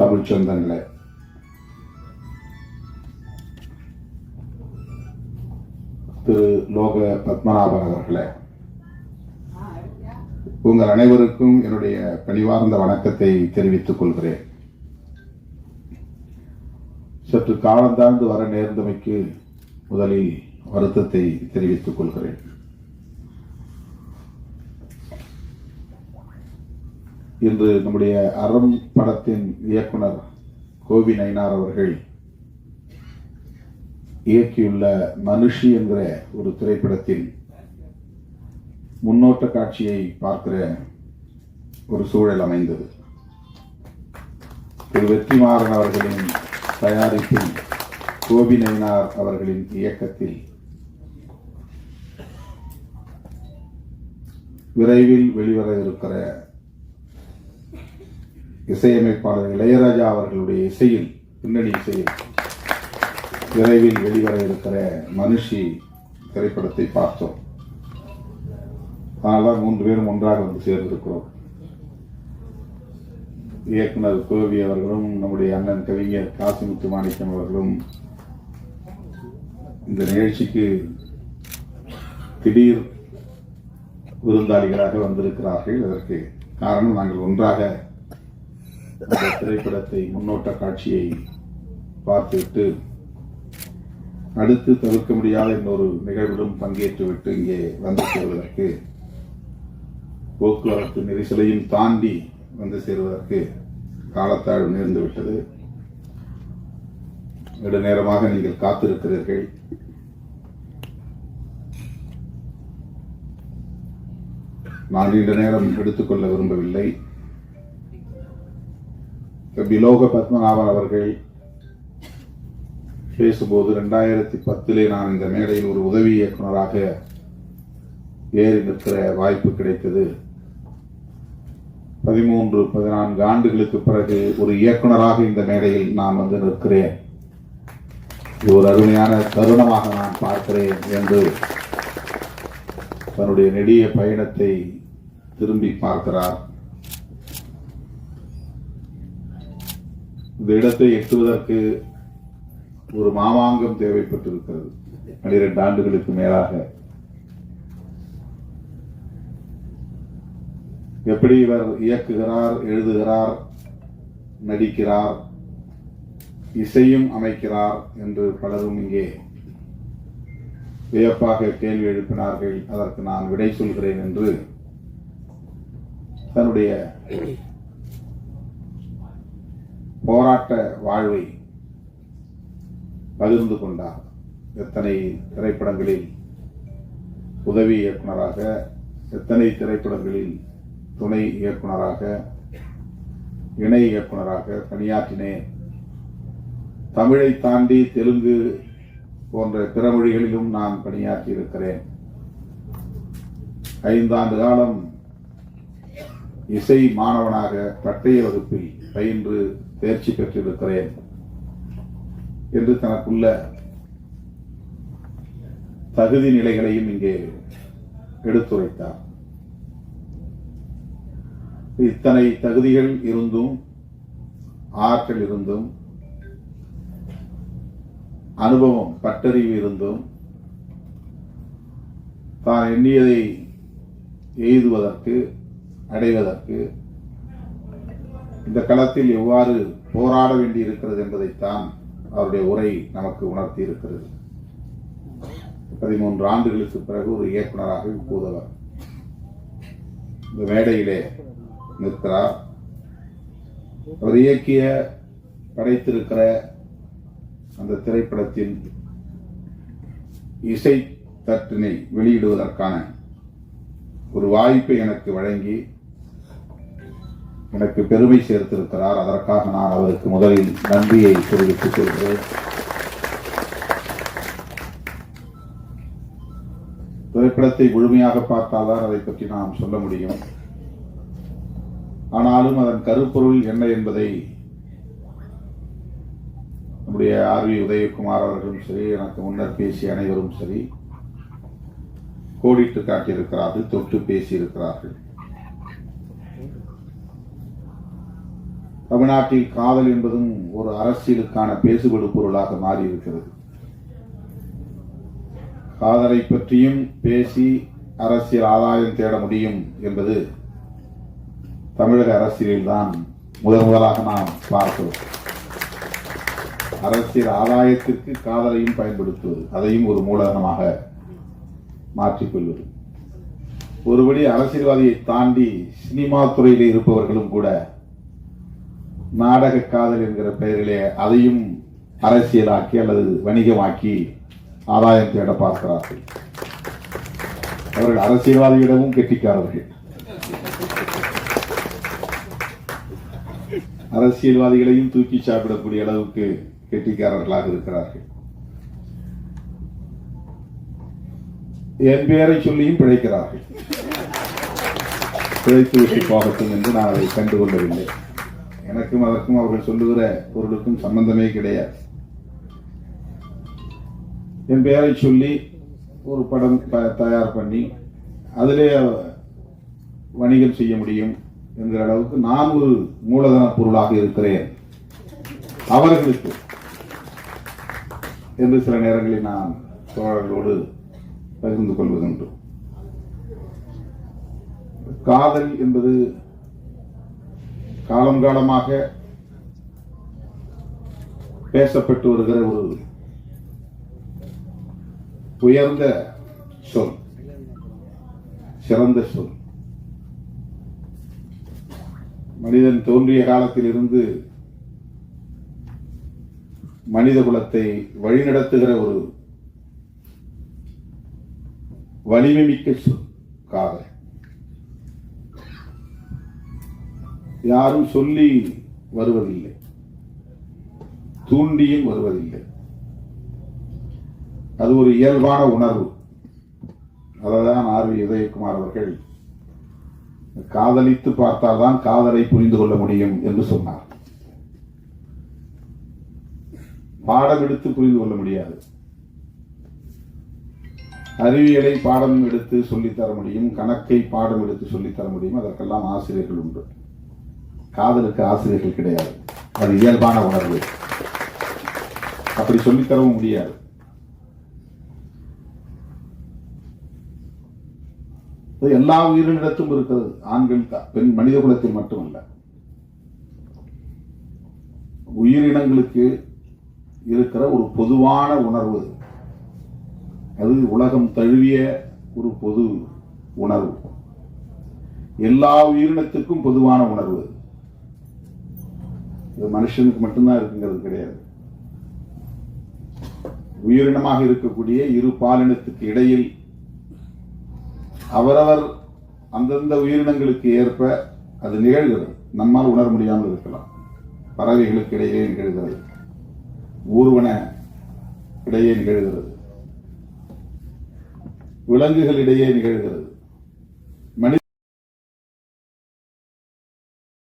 தமிழ் சொந்தங்களே. திரு லோக பத்மநாபன் அவர்களே. உங்கள் அனைவருக்கும் என்னுடைய பணிவார்ந்த வணக்கத்தை தெரிவித்துக் கொள்கிறேன். சற்று காலந்தாழ்ந்து வர நேர்ந்தமைக்கு முதலில் வருத்தத்தை தெரிவித்துக் கொள்கிறேன். இன்று நம்முடைய அறம் படத்தின் இயக்குனர் கோவி நயினார் அவர்கள் இயக்கியுள்ள மனுஷி என்கிற ஒரு திரைப்படத்தில் முன்னோட்ட காட்சியை பார்க்கிற ஒரு சூழல் அமைந்தது. திரு வெற்றிமாறன் அவர்களின் தயாரிப்பில் கோபி நயினார் அவர்களின் இயக்கத்தில் விரைவில் வெளிவர இருக்கிற இசையமைப்பாளர் இளையராஜா அவர்களுடைய இசையில் பின்னணி இசையில் விரைவில் வெளிவர இருக்கிற மனுஷி திரைப்படத்தை பார்த்தோம். அதனால்தான் மூன்று பேரும் ஒன்றாக வந்து சேர்ந்திருக்கிறோம். இயக்குனர் கோவி அவர்களும் நம்முடைய அண்ணன் கவிஞர் காசிமுத்து மாணிக்கம் அவர்களும் இந்த நிகழ்ச்சிக்கு திடீர் விருந்தாளிகளாக வந்திருக்கிறார்கள். அதற்கு காரணம் நாங்கள் ஒன்றாக அந்த திரைப்படத்தை முன்னோட்ட காட்சியை பார்த்துவிட்டு அடுத்து தவிர்க்க முடியாத இன்னொரு நிகழ்விலும் பங்கேற்றுவிட்டு இங்கே வந்து சேருவதற்கு போக்குவரத்து நெரிசலையும் தாண்டி வந்து சேருவதற்கு காலத்தாழ்வு நேர்ந்து விட்டது. நெடுநேரமாக நீங்கள் காத்திருக்கிறீர்கள். நான் நீண்ட நேரம் எடுத்துக்கொள்ள விரும்பவில்லை. பிலோக பத்மநாபன் அவர்கள் பேசும்போது ரெண்டாயிரத்தி பத்திலே நான் இந்த மேடையில் ஒரு உதவி இயக்குனராக ஏறி நிற்கிற வாய்ப்பு கிடைத்தது. பதிமூன்று பதினான்கு ஆண்டுகளுக்கு பிறகு ஒரு இயக்குனராக இந்த மேடையில் நான் வந்து நிற்கிறேன். இது ஒரு அருமையான தருணமாக நான் பார்க்கிறேன் என்று தன்னுடைய நெடிய பயணத்தை திரும்பி பார்க்கிறார். இந்த இடத்தை எட்டுவதற்கு ஒரு மாமாங்கம் தேவைப்பட்டிருக்கிறது. பனிரெண்டு ஆண்டுகளுக்கு மேலாக. எப்படி இவர் இயக்குகிறார் எழுதுகிறார் நடிக்கிறார் இசையும் அமைக்கிறார் என்று பலரும் இங்கே வியப்பாக கேள்வி எழுப்பினார்கள். அதற்கு நான் விடை சொல்கிறேன் என்று தன்னுடைய போராட்ட வாழ்வை பகிர்ந்து கொண்டார். எத்தனை திரைப்படங்களில் உதவி இயக்குனராக எத்தனை திரைப்படங்களில் துணை இயக்குனராக இணை இயக்குனராக பணியாற்றினேன். தமிழை தாண்டி தெலுங்கு போன்ற பிற மொழிகளிலும் நான் பணியாற்றியிருக்கிறேன். ஐந்தாண்டு காலம் இசை மாணவனாக பட்டய வகுப்பில் பயின்று தேர்ச்சி பெற்றிருக்கிறேன் என்று தனக்குள்ள தகுதி நிலைகளையும் இங்கே எடுத்துரைத்தார். இத்தனை தகுதிகள் இருந்தும் ஆற்றல் இருந்தும் அனுபவம் பட்டறிவு இருந்தும் தான் எண்ணியதை எய்துவதற்கு அடைவதற்கு இந்த களத்தில் எவ்வாறு போராட வேண்டி இருக்கிறது என்பதைத்தான் அவருடைய உரை நமக்கு உணர்த்தி இருக்கிறது பதிமூன்று ஆண்டுகளுக்கு பிறகு ஒரு இயக்குனராக இப்போதவர். இந்த மேடையிலே நிற்கிறார். அவர் இயக்கிய படைத்திருக்கிற அந்த திரைப்படத்தின் இசை தட்டினை வெளியிடுவதற்கான ஒரு வாய்ப்பை எனக்கு வழங்கி எனக்கு பெருமை சேர்த்திருக்கிறார். அதற்காக நான் அவருக்கு முதலில் நன்றியை தெரிவித்துக் கொள்கிறேன். திரைப்படத்தை முழுமையாக பார்த்தால்தான் அதை பற்றி நாம் சொல்ல முடியும். ஆனாலும் அதன் கருப்பொருள் என்ன என்பதை நம்முடைய ஆர் வி உதயகுமார் அவர்களும் சரி எனக்கு முன்னர் பேசிய அனைவரும் சரி கோடிட்டு காட்டியிருக்கிறார்கள் தொட்டு பேசியிருக்கிறார்கள். தமிழ்நாட்டில் காதல் என்பதும் ஒரு அரசியலுக்கான பேசுபடு பொருளாக மாறி இருக்கிறது காதலை பற்றியும் பேசி அரசியல் ஆதாயம் தேட முடியும் என்பது தமிழக அரசியலில்தான் முதன் முதலாக நாம் பார்க்கிறோம். அரசியல் ஆதாயத்திற்கு காதலையும் பயன்படுத்துவது அதையும் ஒரு மூலதனமாக மாற்றிக்கொள்வது. ஒருபடி அரசியல்வாதியை தாண்டி சினிமா துறையில் இருப்பவர்களும் கூட நாடக காதல் என்கிற பெயரிலே அதையும் அரசியலாக்கி அல்லது வணிகமாக்கி ஆதாயம் தேட பார்க்கிறார்கள். அவர்கள் அரசியல்வாதியிடமும் கெட்டிக்காரர்கள். அரசியல்வாதிகளையும் தூக்கி சாப்பிடக்கூடிய அளவுக்கு கெட்டிக்காரர்களாக இருக்கிறார்கள். என் பெயரை சொல்லியும் பிழைக்கிறார்கள். பிழைத்து விட்டு போகட்டும் என்று நான் அதை கண்டுகொள்ளவில்லை. எனக்கும் அதற்கும் அவர்கள் சொல்லுகிற பொருளுக்கும் சம்பந்தமே கிடையாது. என் பெயரை சொல்லி ஒரு படம் தயார் பண்ணி அதிலே வணிகம் செய்ய முடியும் என்கிற அளவுக்கு நான் ஒரு மூலதன பொருளாக இருக்கிறேன். அவர்களுக்கு என்று சில நேரங்களில் நான் தோழர்களோடு பகிர்ந்து கொள்வதுண்டு காதல் என்பது காலம் காலமாக பேசப்பட்டு வருகிற ஒரு உயர்ந்த சொல் சிறந்த சொல். மனிதன் தோன்றிய காலத்தில் இருந்து மனித குலத்தை வழிநடத்துகிற ஒரு வலிமை மிக்க சொல் காதல். யாரும் சொல்லி வருவதில்லை. தூண்டியும் வருவதில்லை. அது ஒரு இயல்பான உணர்வு. அதைதான் ஆர்வி உதயகுமார் அவர்கள் காதலித்து பார்த்தால்தான் காதலை புரிந்து கொள்ள முடியும் என்று சொன்னார். பாடம் எடுத்து புரிந்து கொள்ள முடியாது. அறிவியலை பாடம் எடுத்து சொல்லித்தர முடியும் கணக்கை பாடம் எடுத்து சொல்லித்தர முடியும் அதற்கெல்லாம் ஆசிரியர்கள் உண்டு. காதலுக்கு ஆசிரியர்கள் கிடையாது. அது இயல்பான உணர்வு. அப்படி சொல்லித்தரவும் முடியாது. எல்லா உயிரினிடத்தும் இருக்கிறது. ஆண்கள் பெண் மனித குலத்தில் மட்டுமல்ல. உயிரினங்களுக்கு இருக்கிற ஒரு பொதுவான உணர்வு. அது உலகம் தழுவிய ஒரு பொது உணர்வு. எல்லா உயிரினத்துக்கும் பொதுவான உணர்வு. இது மனுஷனுக்கு மட்டும்தான் இருக்குங்கிறது கிடையாது. உயிரினமாக இருக்கக்கூடிய இரு பாலினத்துக்கு இடையில் அவரவர் அந்தந்த உயிரினங்களுக்கு ஏற்ப அது நிகழ்கிறது. நம்மால் உணர முடியாமல் இருக்கலாம். பறவைகளுக்கு இடையே நிகழ்கிறது. ஊர்வன இடையே நிகழ்கிறது. விலங்குகள் இடையே நிகழ்கிறது.